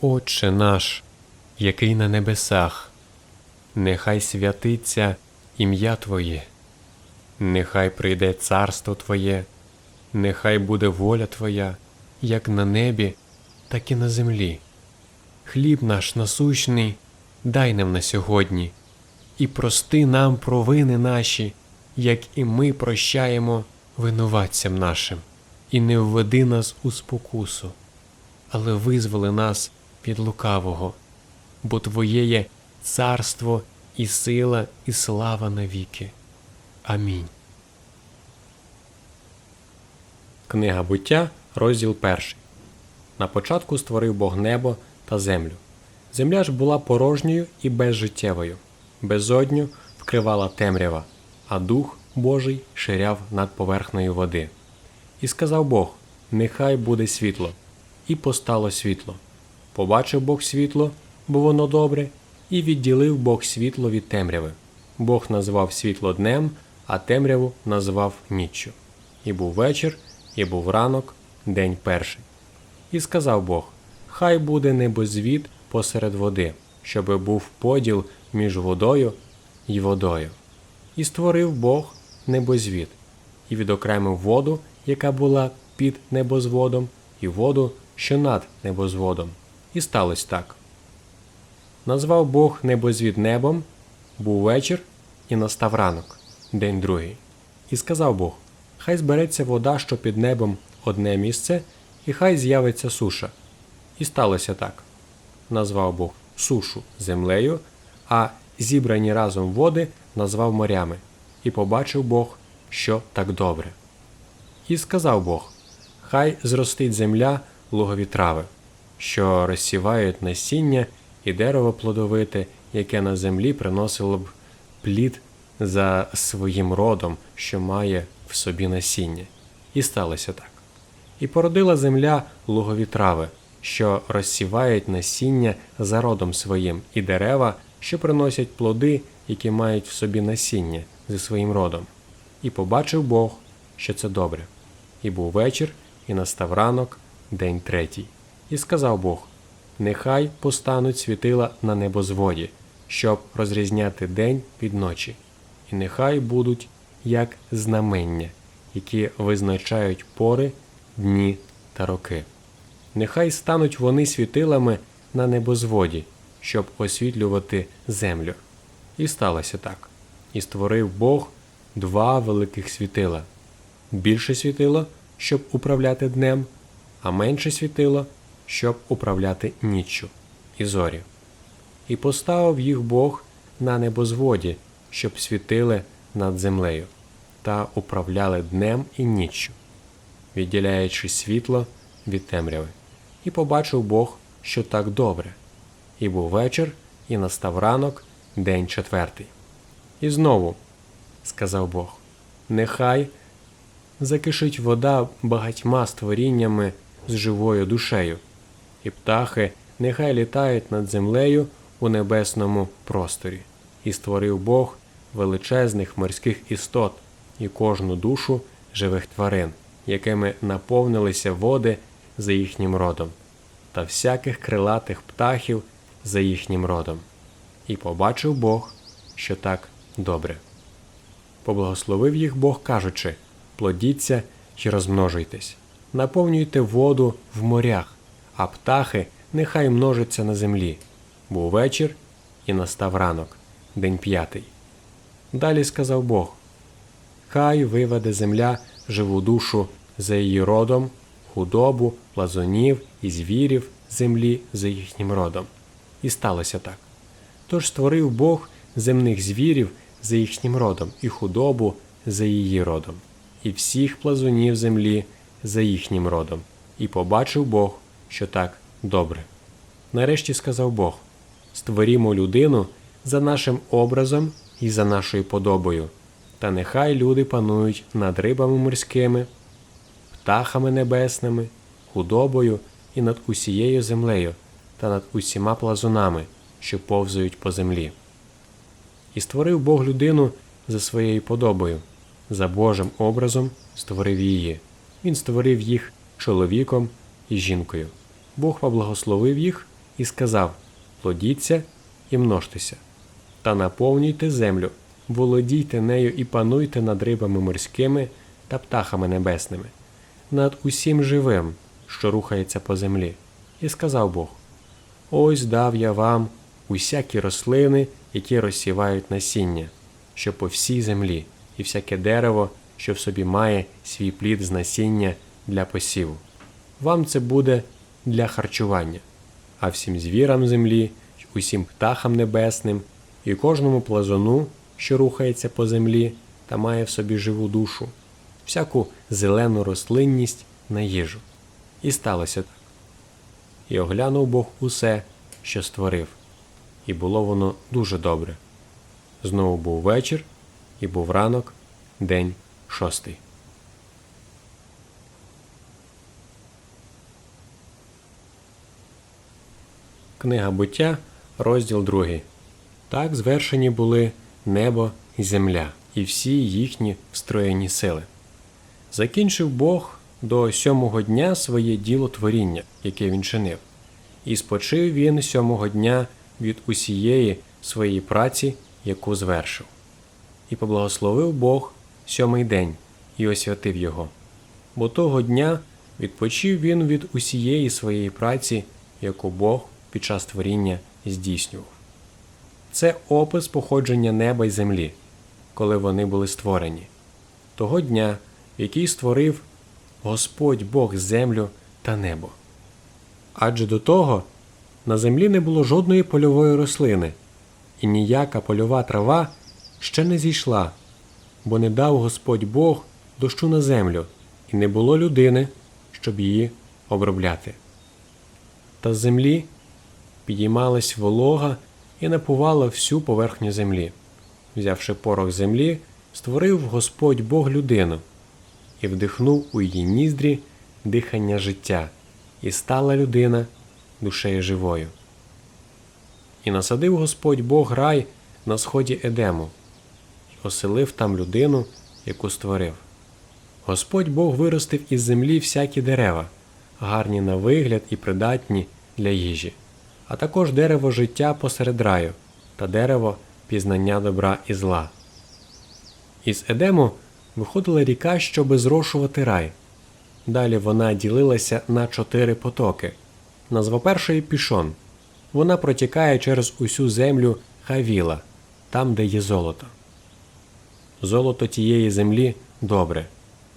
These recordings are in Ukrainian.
Отче наш, який на небесах, нехай святиться ім'я Твоє, нехай прийде царство Твоє, нехай буде воля Твоя, як на небі, так і на землі. Хліб наш насущний, дай нам на сьогодні, і прости нам провини наші, як і ми прощаємо винуватцям нашим, і не введи нас у спокусу, але визволи нас від лукавого, бо Твоє є царство і сила, і слава навіки. Амінь. Книга буття, розділ перший. На початку створив Бог небо та землю. Земля ж була порожньою і безжиттєвою, безодню вкривала темрява, а дух Божий ширяв над поверхнею води. І сказав Бог: Нехай буде світло, і постало світло. Побачив Бог світло, бо воно добре, і відділив Бог світло від темряви. Бог назвав світло днем, а темряву назвав ніччю. І був вечір, і був ранок, день перший. І сказав Бог: Хай буде небозвід посеред води, щоби був поділ між водою і водою. І створив Бог небозвід, і відокремив воду, яка була під небозводом, і воду, що над небозводом. І сталося так. Назвав Бог небозвід небом, був вечір, і настав ранок, день другий. І сказав Бог: Хай збереться вода, що під небом одне місце, і хай з'явиться суша. І сталося так. Назвав Бог сушу землею, а зібрані разом води назвав морями, і побачив Бог, що так добре. І сказав Бог: Хай зростить земля лугові трави, що розсівають насіння і дерево плодовите, яке на землі приносило б плід за своїм родом, що має в собі насіння. І сталося так. І породила земля лугові трави, що розсівають насіння за родом своїм, і дерева, що приносять плоди, які мають в собі насіння зі своїм родом. І побачив Бог, що це добре. І був вечір, і настав ранок, день третій. І сказав Бог: Нехай постануть світила на небозводі, щоб розрізняти день від ночі, і нехай будуть як знамення, які визначають пори, дні та роки. Нехай стануть вони світилами на небозводі, щоб освітлювати землю. І сталося так. І створив Бог два великих світила: більше світило, щоб управляти днем, а менше світило, щоб управляти ніччю і зорі. І поставив їх Бог на небозводі, щоб світили над землею, та управляли днем і ніччю, відділяючи світло від темряви. І побачив Бог, що так добре. І був вечір, і настав ранок, день четвертий. І знову сказав Бог: Нехай закишить вода багатьма створіннями з живою душею, і птахи нехай літають над землею у небесному просторі, і створив Бог величезних морських істот і кожну душу живих тварин, якими наповнилися води за їхнім родом, та всяких крилатих птахів за їхнім родом. І побачив Бог, що так добре. Поблагословив їх Бог, кажучи: плодіться й розмножуйтесь, наповнюйте воду в морях, а птахи нехай множаться на землі. Був вечір і настав ранок, день п'ятий. Далі сказав Бог: Хай виведе земля живу душу за її родом, худобу, плазунів і звірів землі за їхнім родом. І сталося так. Тож створив Бог земних звірів за їхнім родом, і худобу за її родом, і всіх плазунів землі за їхнім родом, і побачив Бог, що так добре. Нарешті сказав Бог: Створімо людину за нашим образом і за нашою подобою, та нехай люди панують над рибами морськими, птахами небесними, худобою і над усією землею та над усіма плазунами, що повзають по землі. І створив Бог людину за своєю подобою, за Божим образом створив її. Він створив їх чоловіком і жінкою. Бог поблагословив їх, і сказав Плодіться і множтеся, та наповнюйте землю, володійте нею і пануйте над рибами морськими та птахами небесними, над усім живим, що рухається по землі. І сказав Бог: Ось дав я вам усякі рослини, які розсівають насіння, що по всій землі, і всяке дерево, що в собі має свій плід з насіння для посіву. Вам це буде для харчування, а всім звірам землі, усім птахам небесним і кожному плазуну, що рухається по землі та має в собі живу душу, всяку зелену рослинність на їжу. І сталося так. І оглянув Бог усе, що створив, і було воно дуже добре. Знову був вечір, і був ранок, день шостий. Книга буття, розділ 2. Так звершені були небо і земля, і всі їхні встроєні сили. Закінчив Бог до сьомого дня своє діло творіння, яке він чинив, і спочив він сьомого дня від усієї своєї праці, яку звершив. І поблагословив Бог сьомий день і освятив його. Бо того дня відпочив він від усієї своєї праці, яку Бог під час творіння здійснював. Це опис походження неба й землі, коли вони були створені, того дня, який створив Господь Бог землю та небо. Адже до того на землі не було жодної польової рослини, і ніяка польова трава ще не зійшла, бо не дав Господь Бог дощу на землю, і не було людини, щоб її обробляти. Та з землі підіймалась волога і напувала всю поверхню землі. Взявши порох землі, створив Господь Бог людину і вдихнув у її ніздрі дихання життя, і стала людина душею живою. І насадив Господь Бог рай на сході Едему, і оселив там людину, яку створив. Господь Бог виростив із землі всякі дерева, гарні на вигляд і придатні для їжі, а також дерево життя посеред раю та дерево пізнання добра і зла. Із Едему виходила ріка, щоби зрошувати рай. Далі вона ділилася на чотири потоки. Назва першої пішон. Вона протікає через усю землю Хавіла, там, де є золото. Золото тієї землі добре.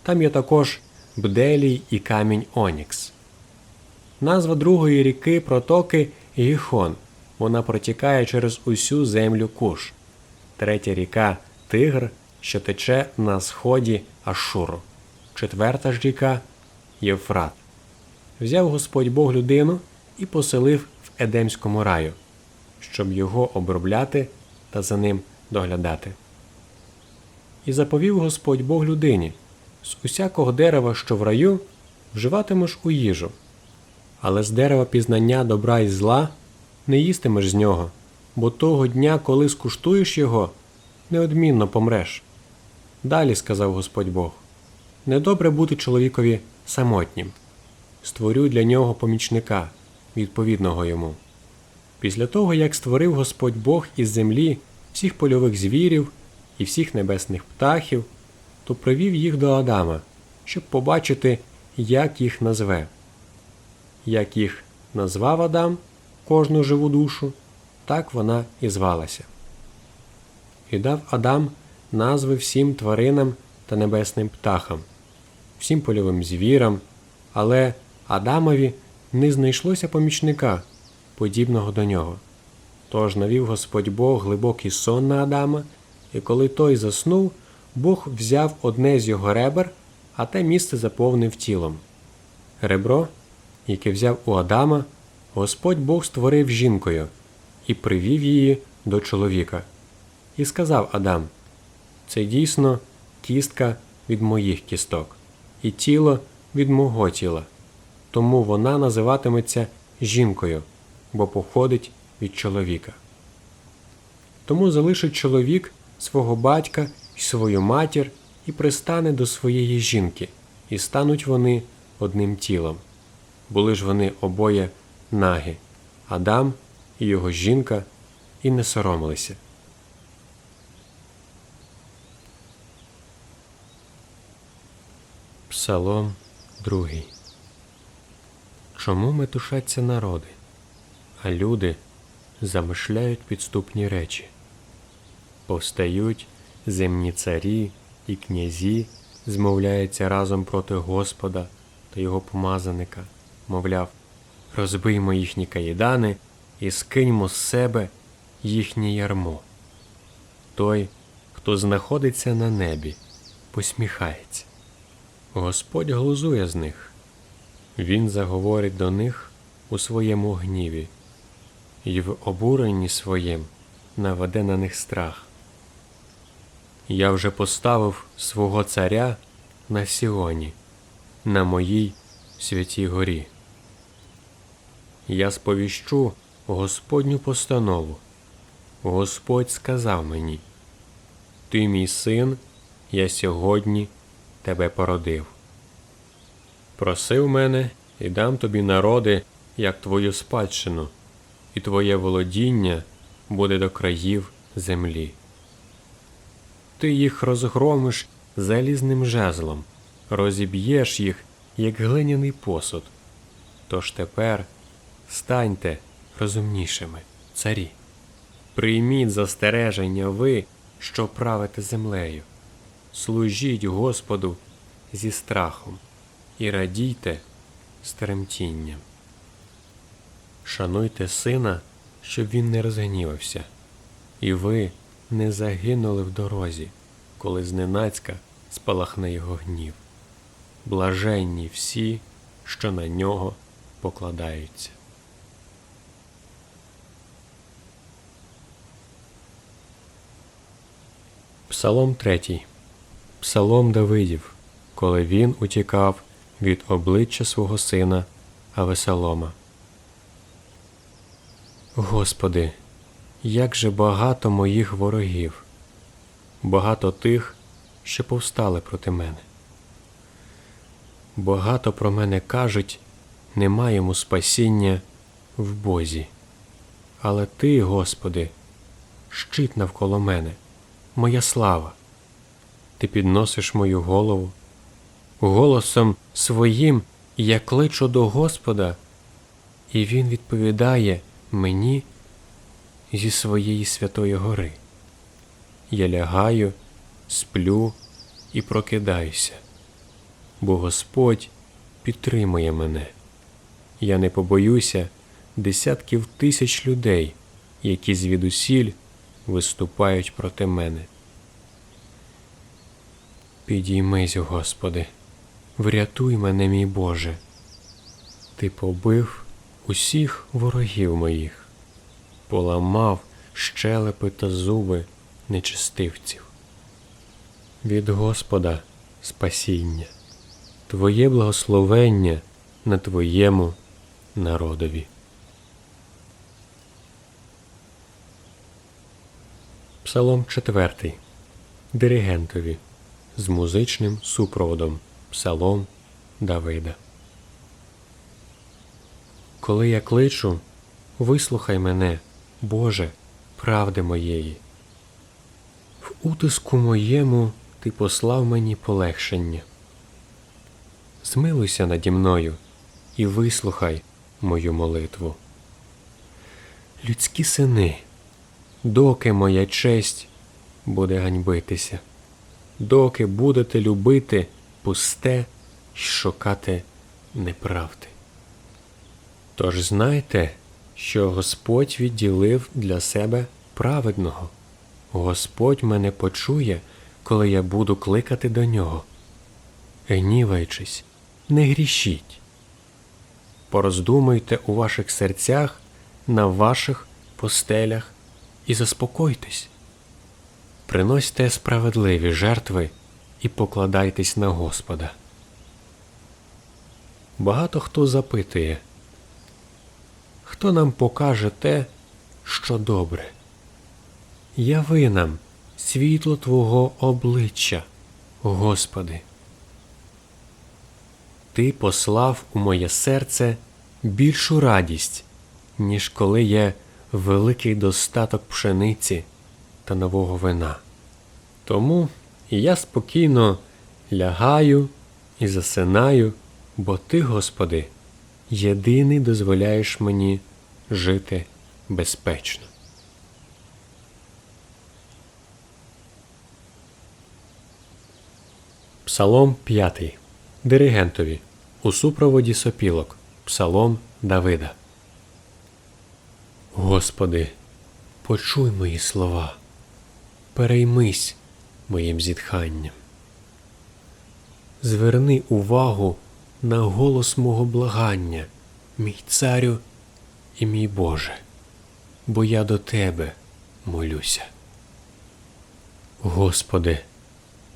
Там є також бделій і камінь Онікс. Назва другої ріки протоки Гіхон. Вона протікає через усю землю Куш. Третя ріка Тигр, що тече на сході Ашуру. Четверта ж ріка Євфрат. Взяв Господь Бог людину і поселив в Едемському раю, щоб його обробляти та за ним доглядати. І заповів Господь Бог людині з усякого дерева, що в раю, вживатимеш у їжу, але з дерева пізнання добра і зла не їстимеш з нього, бо того дня, коли скуштуєш його, неодмінно помреш. Далі сказав Господь Бог недобре бути чоловікові самотнім. Створю для нього помічника, відповідного йому. Після того, як створив Господь Бог із землі всіх польових звірів і всіх небесних птахів, то привів їх до Адама, щоб побачити, як їх назве. Як їх назвав Адам, кожну живу душу, так вона і звалася. І дав Адам назви всім тваринам та небесним птахам, всім польовим звірам, але Адамові не знайшлося помічника, подібного до нього. Тож навів Господь Бог глибокий сон на Адама, і коли той заснув, Бог взяв одне з його ребер, а те місце заповнив тілом. Ребро, яке взяв у Адама, Господь Бог створив жінкою і привів її до чоловіка. І сказав Адам: Це дійсно кістка від моїх кісток, і тіло від мого тіла. Тому вона називатиметься жінкою, бо походить від чоловіка. Тому залишить чоловік свого батька і свою матір і пристане до своєї жінки, і стануть вони одним тілом. Були ж вони обоє наги, Адам і його жінка і не соромилися. Псалом другий. Чому метушаться народи, а люди замишляють підступні речі? Повстають земні царі і князі, змовляються разом проти Господа та його помазаника, мовляв, розбиймо їхні каїдани і скиньмо з себе їхнє ярмо. Той, хто знаходиться на небі, посміхається. Господь глузує з них. Він заговорить до них у своєму гніві, і в обуренні своєм наведе на них страх. Я вже поставив свого царя на Сіоні, на моїй святій горі. Я сповіщу Господню постанову. Господь сказав мені: Ти мій син, я сьогодні тебе породив. Просив мене і дам тобі народи, як твою спадщину, і твоє володіння буде до країв землі. Ти їх розгромиш залізним жезлом, розіб'єш їх, як глиняний посуд. Тож тепер станьте розумнішими, царі. Прийміть застереження ви, що правите землею. Служіть Господу зі страхом і радійте з тремтінням. Шануйте сина, щоб він не розгнівався, і ви не загинули в дорозі, коли зненацька спалахне його гнів. Блаженні всі, що на нього покладаються. Псалом 3. Псалом Давидів, коли він утікав від обличчя свого сина Авесалома. Господи, як же багато моїх ворогів, багато тих, що повстали проти мене. Багато про мене кажуть, нема йому спасіння в Бозі. Але Ти, Господи, щит навколо мене, моя слава. Ти підносиш мою голову. Голосом своїм я кличу до Господа, і Він відповідає мені зі своєї святої гори. Я лягаю, сплю і прокидаюся, бо Господь підтримує мене. Я не побоюся десятків тисяч людей, які звідусіль виступають проти мене. Підіймись, Господи, врятуй мене, мій Боже. Ти побив усіх ворогів моїх, поламав щелепи та зуби нечистивців. Від Господа спасіння, Твоє благословення на Твоєму народові. Псалом 4. Диригентові з музичним супроводом Псалом Давида. Коли я кличу, вислухай мене, Боже, правди моєї. В утиску моєму ти послав мені полегшення. Змилуйся наді мною і вислухай мою молитву. Людські сини, доки моя честь буде ганьбитися доки будете любити пусте й шукати неправди. Тож знайте, що Господь відділив для себе праведного. Господь мене почує, коли я буду кликати до нього. Гніваючись, не грішіть. Пороздумуйте у ваших серцях на ваших постелях і заспокойтесь приносьте справедливі жертви і покладайтесь на Господа. Багато хто запитує, хто нам покаже те, що добре? Яви нам світло Твого обличчя, Господи. Ти послав у моє серце більшу радість, ніж коли є великий достаток пшениці та нового вина. Тому я спокійно лягаю і засинаю, бо Ти, Господи, єдиний дозволяєш мені жити безпечно. Псалом 5. Диригентові. У супроводі сопілок. Псалом Давида. Господи, почуй мої слова, переймись моїм зітханням. Зверни увагу на голос мого благання, мій царю і мій Боже, бо я до Тебе молюся. Господи,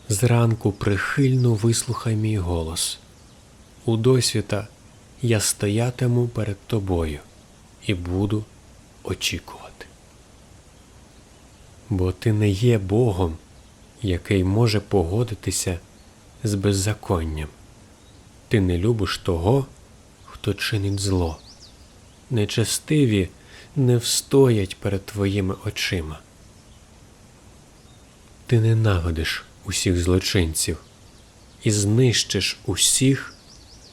зранку прихильно вислухай мій голос. У досвіта я стоятиму перед Тобою і буду очікувати. Бо Ти не є Богом, який може погодитися з беззаконням. Ти не любиш того, хто чинить зло. Нечестиві не встоять перед твоїми очима. Ти ненавидиш усіх злочинців і знищиш усіх,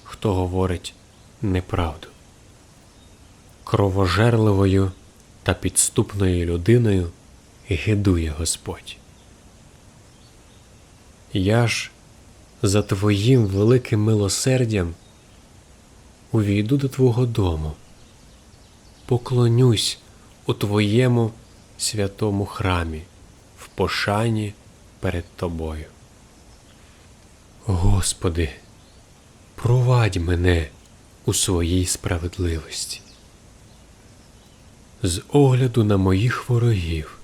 хто говорить неправду. Кровожерливою та підступною людиною гидує Господь. Я ж за Твоїм великим милосердям увійду до Твого дому, поклонюсь у Твоєму святому храмі в пошані перед Тобою. Господи, провадь мене у своїй справедливості. З огляду на моїх ворогів,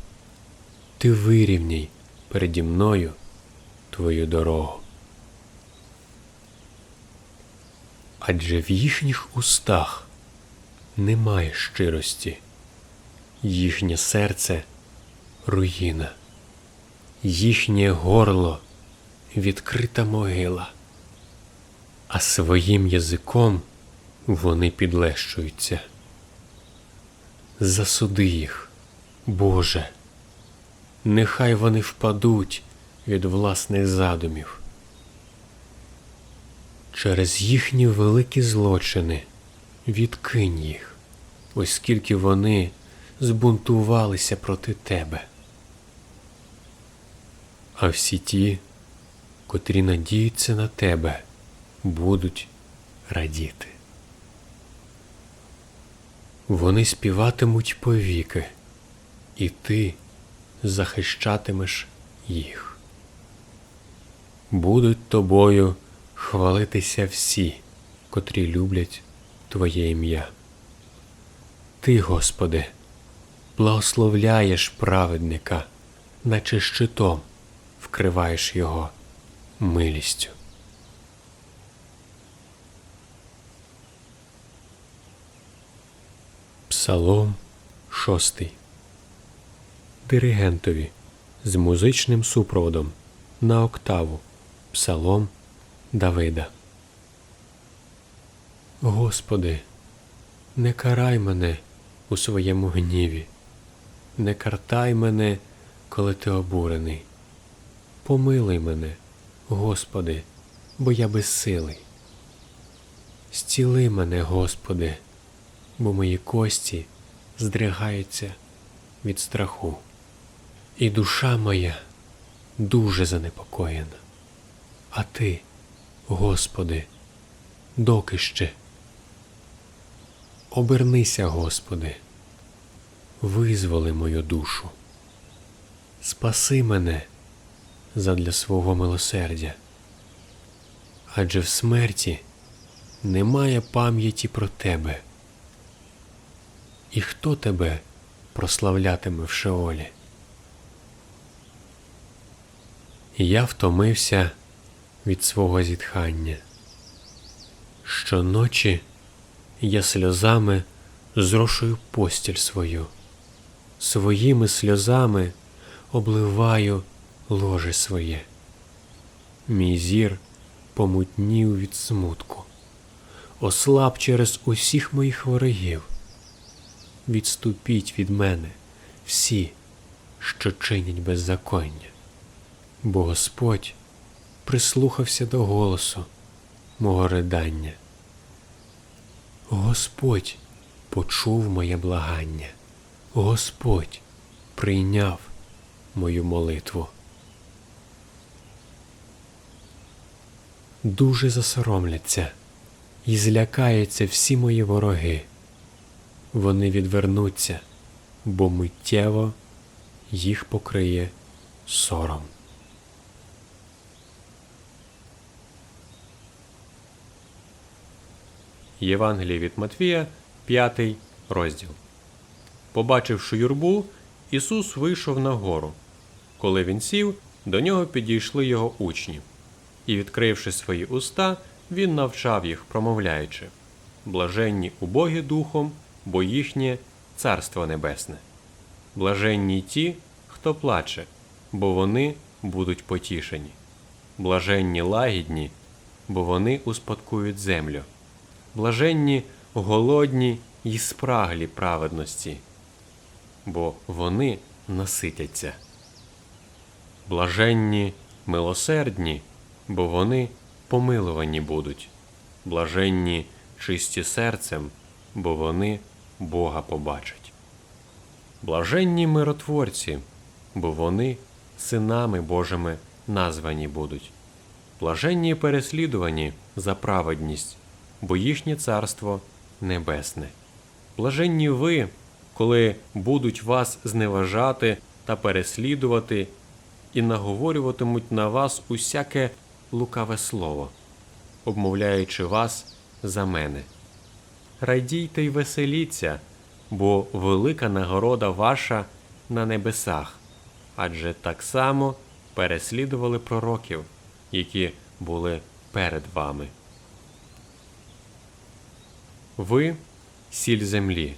ти вирівняй переді мною твою дорогу. Адже в їхніх устах немає щирості, їхнє серце руїна, їхнє горло відкрита могила, а своїм язиком вони підлещуються. Засуди їх, Боже, нехай вони впадуть від власних задумів. Через їхні великі злочини відкинь їх, оскільки вони збунтувалися проти тебе. А всі ті, котрі надіються на тебе, будуть радіти. Вони співатимуть повіки, і ти захищатимеш їх. Будуть тобою хвалитися всі, котрі люблять Твоє ім'я. Ти, Господи, благословляєш праведника, наче щитом вкриваєш його милістю. Псалом шостий. Диригентові з музичним супроводом на октаву. Псалом Давида. Господи, не карай мене у своєму гніві, не картай мене, коли ти обурений. Помилуй мене, Господи, бо я безсилий. Зціли мене, Господи, бо мої кості здригаються від страху, і душа моя дуже занепокоєна. А ти, Господи, доки ще? Обернися, Господи, визволи мою душу, спаси мене задля свого милосердя, адже в смерті немає пам'яті про тебе. І хто тебе прославлятиме в Шеолі? Я втомився від свого зітхання. Щоночі я сльозами зрошую постіль свою, своїми сльозами обливаю ложе своє. Мій зір помутнів від смутку, ослаб через усіх моїх ворогів. Відступіть від мене всі, що чинять беззаконня. Бо Господь прислухався до голосу мого ридання. Господь почув моє благання, Господь прийняв мою молитву. Дуже засоромляться і злякаються всі мої вороги. Вони відвернуться, бо миттєво їх покриє сором. Євангеліє від Матвія, 5 розділ. Побачивши юрбу, Ісус вийшов на гору. Коли він сів, до нього підійшли його учні. І, відкривши свої уста, він навчав їх, промовляючи Блаженні убогі духом, бо їхнє Царство Небесне. Блаженні ті, хто плаче, бо вони будуть потішені. Блаженні лагідні, бо вони успадкують землю. Блаженні голодні й спраглі праведності, бо вони наситяться. Блаженні милосердні, бо вони помилувані будуть. Блаженні чисті серцем, бо вони Бога побачать. Блаженні миротворці, бо вони синами Божими названі будуть. Блаженні переслідувані за праведність, бо їхнє царство небесне. Блаженні ви, коли будуть вас зневажати та переслідувати, і наговорюватимуть на вас усяке лукаве слово, обмовляючи вас за мене. Радійте й веселіться, бо велика нагорода ваша на небесах, адже так само переслідували пророків, які були перед вами. Ви сіль землі.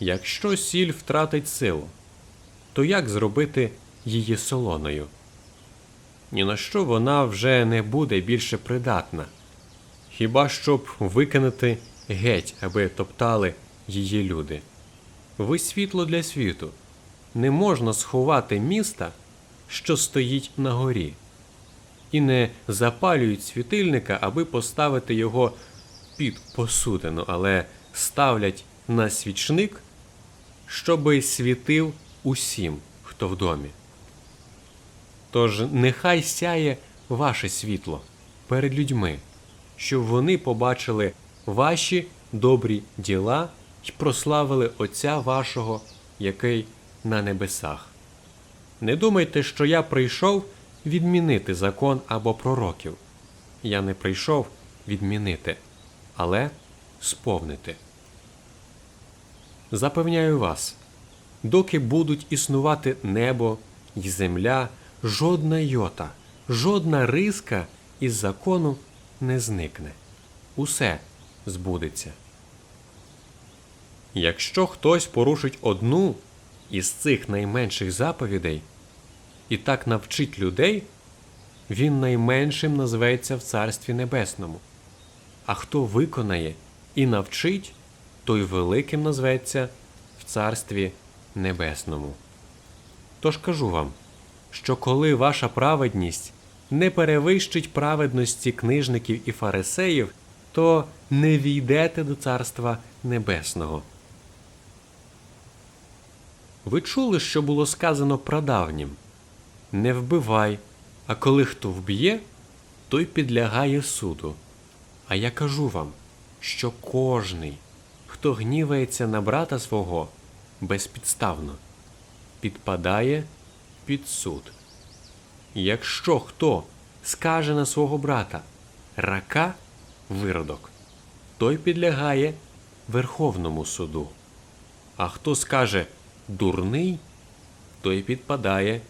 Якщо сіль втратить силу, то як зробити її солоною? Ні на що вона вже не буде більше придатна, хіба щоб викинути геть, аби топтали її люди. Ви світло для світу. Не можна сховати міста, що стоїть на горі, і не запалюють світильника, аби поставити його під посудину, але ставлять на свічник, щоби світив усім, хто в домі. Тож нехай сяє ваше світло перед людьми, щоб вони побачили ваші добрі діла й прославили Отця вашого, який на небесах. Не думайте, що я прийшов відмінити закон або пророків. Я не прийшов відмінити, але сповнити. Запевняю вас, доки будуть існувати небо й земля, жодна йота, жодна риска із закону не зникне. Усе збудеться. Якщо хтось порушить одну із цих найменших заповідей і так навчить людей, він найменшим назветься в Царстві Небесному. А хто виконає і навчить, той великим назветься в Царстві Небесному. Тож кажу вам, що коли ваша праведність не перевищить праведності книжників і фарисеїв, то не війдете до Царства Небесного. Ви чули, що було сказано прадавнім Не вбивай, а коли хто вб'є, той підлягає суду. А я кажу вам, що кожний, хто гнівається на брата свого безпідставно, підпадає під суд. Якщо хто скаже на свого брата рака виродок, той підлягає Верховному суду. А хто скаже дурний, той підпадає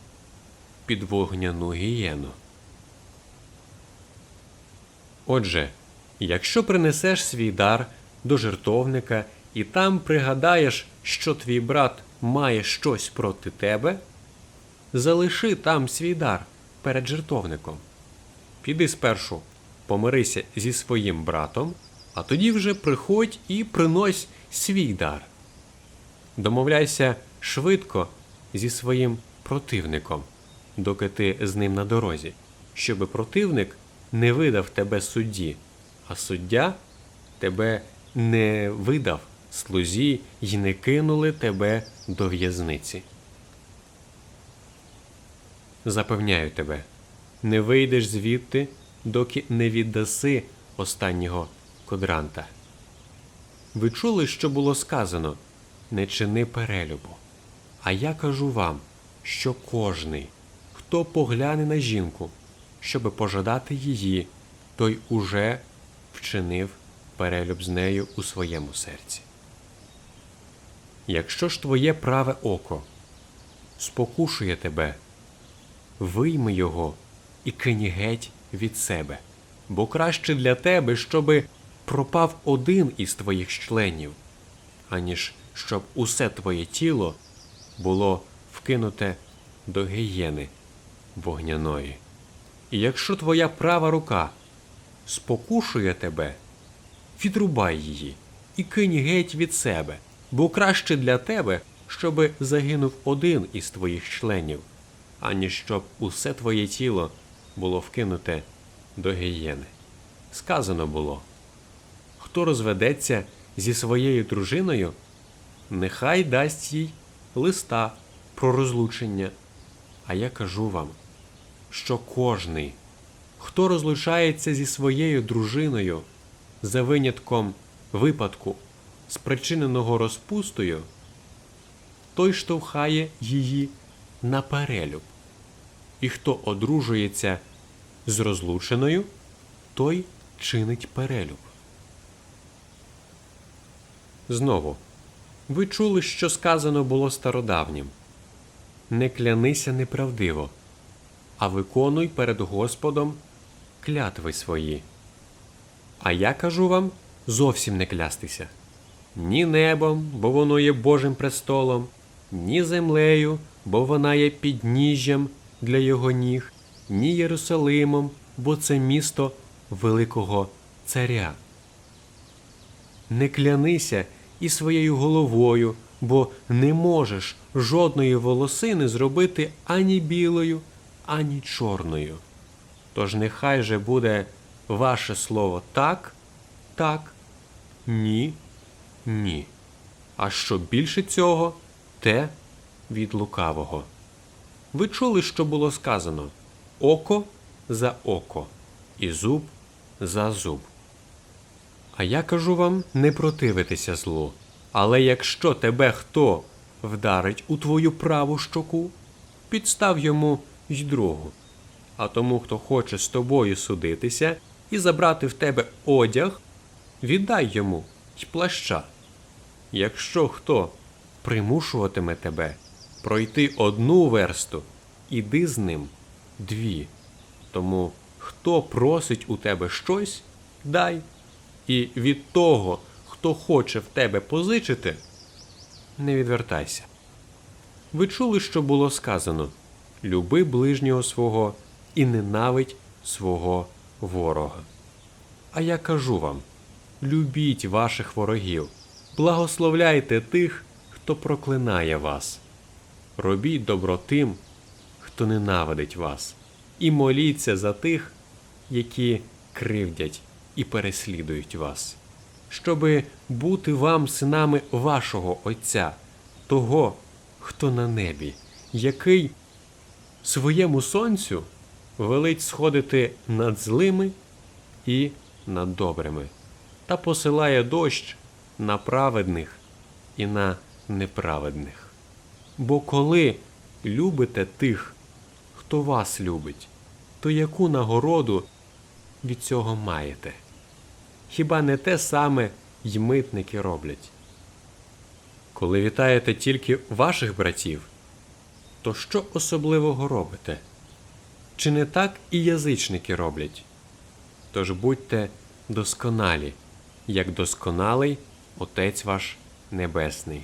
під вогняну гієну. Отже, якщо принесеш свій дар до жертовника і там пригадаєш, що твій брат має щось проти тебе, залиши там свій дар перед жертовником. Піди спершу помирися зі своїм братом, а тоді вже приходь і принось свій дар. Домовляйся швидко зі своїм противником, доки ти з ним на дорозі, щоби противник не видав тебе судді, а суддя тебе не видав слузі й не кинули тебе до в'язниці. Запевняю тебе, не вийдеш звідти, доки не віддаси останнього кодранта. Ви чули, що було сказано не чини перелюбу. А я кажу вам, що кожний, хто погляне на жінку, щоби пожадати її, той уже вчинив перелюб з нею у своєму серці. Якщо ж твоє праве око спокушує тебе, вийми його і кинь геть від себе, бо краще для тебе, щоби пропав один із твоїх членів, аніж щоб усе твоє тіло було вкинуте до гієни вогняної. І якщо твоя права рука спокушує тебе, відрубай її і кинь геть від себе, бо краще для тебе, щоби загинув один із твоїх членів, аніж щоб усе твоє тіло було вкинуте до гієни. Сказано було хто розведеться зі своєю дружиною, нехай дасть їй листа про розлучення. А я кажу вам, що кожний, хто розлучається зі своєю дружиною за винятком випадку, спричиненого розпустою, той штовхає її на перелюб. І хто одружується з розлученою, той чинить перелюб. Знову, ви чули, що сказано було стародавнім не клянися неправдиво, а виконуй перед Господом клятви свої. А я кажу вам зовсім не клястися ні небом, бо воно є Божим престолом, ні землею, бо вона є підніжжям для його ніг, ні Єрусалимом, бо це місто Великого Царя. Не клянися і своєю головою, бо не можеш жодної волосини зробити ані білою, ані чорною. Тож нехай же буде ваше слово так, так, ні, ні. А що більше цього, те від лукавого. Ви чули, що було сказано око за око, і зуб за зуб. А я кажу вам не противитися злу. Але якщо тебе хто вдарить у твою праву щоку, підстав йому й другу. А тому, хто хоче з тобою судитися і забрати в тебе одяг, віддай йому й плаща. Якщо хто примушуватиме тебе пройти одну версту, іди з ним дві. Тому хто просить у тебе щось, дай. І від того, хто хоче в тебе позичити, не відвертайся. Ви чули, що було сказано люби ближнього свого і ненавидь свого ворога. А я кажу вам любіть ваших ворогів, благословляйте тих, хто проклинає вас, робіть добро тим, хто ненавидить вас, і моліться за тих, які кривдять і переслідують вас, щоби бути вам синами вашого Отця, того, хто на небі, який своєму сонцю велить сходити над злими і над добрими, та посилає дощ на праведних і на неправедних. Бо коли любите тих, хто вас любить, то яку нагороду від цього маєте? Хіба не те саме й митники роблять? Коли вітаєте тільки ваших братів, то що особливого робите? Чи не так і язичники роблять? Тож будьте досконалі, як досконалий Отець ваш Небесний.